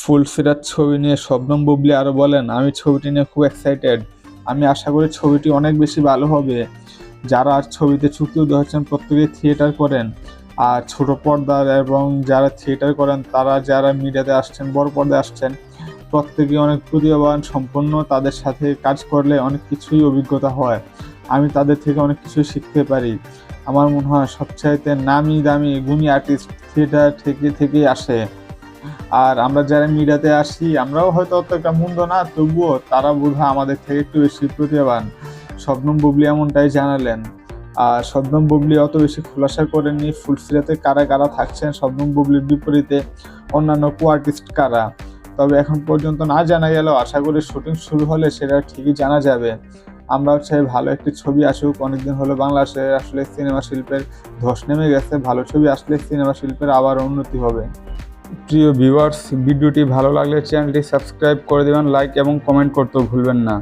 ফুলসিরাত ছবি নিয়ে শবনম বুবলি আরও বলেন, আমি ছবিটি নিয়ে খুব এক্সাইটেড আমি আশা করি ছবিটি অনেক বেশি ভালো হবে। যারা ছবিতে চুক্তিও ধরেছেন প্রত্যেকেই থিয়েটার করেন। আর ছোট পর্দার এবং যারা থিয়েটার করেন, তারা যারা মিডিয়াতে আসছেন, বড় পর্দায় আসছেন, প্রত্যেকে অনেক প্রতিভাবান, সম্পন্ন। তাদের সাথে কাজ করলে অনেক কিছুই অভিজ্ঞতা হয়। আমি তাদের থেকে অনেক কিছুই শিখতে পারি। আমার মনে হয় সবচাইতে নামি দামি, গুণী আর্টিস্ট থিয়েটার থেকে, থেকেই আসে। আর আমরা যারা মিডিয়াতে আসি, আমরাও হয়তো অতটা মন্দ না, তবুও তারা বোধহয় আমাদের থেকে একটু বেশি প্রতিভাবান। শবনম বুবলি এমনটাই জানালেন। আর শবনম বুবলি অত বেশি খোলাসা করেননি ফুলসিরাতে কারা কারা থাকছেন, শবনম বুবলির বিপরীতে অন্যান্য কো আর্টিস্ট কারা? তবে এখন পর্যন্ত না জানা গেলেও আশা করি শুটিং শুরু হলে সেটা ঠিকই জানা যাবে। আমরাও চাই ভালো একটি ছবি আসুক, অনেকদিন হলো বাংলাদেশে আসলে সিনেমা শিল্পের ধস নেমে গেছে, ভালো ছবি আসলে সিনেমা শিল্পের আবার উন্নতি হবে। প্রিয় ভিউয়ার্স ভিডিওটি ভালো লাগলে চ্যানেলটি সাবস্ক্রাইব করে দেবেন লাইক এবং কমেন্ট করতেও ভুলবেন না।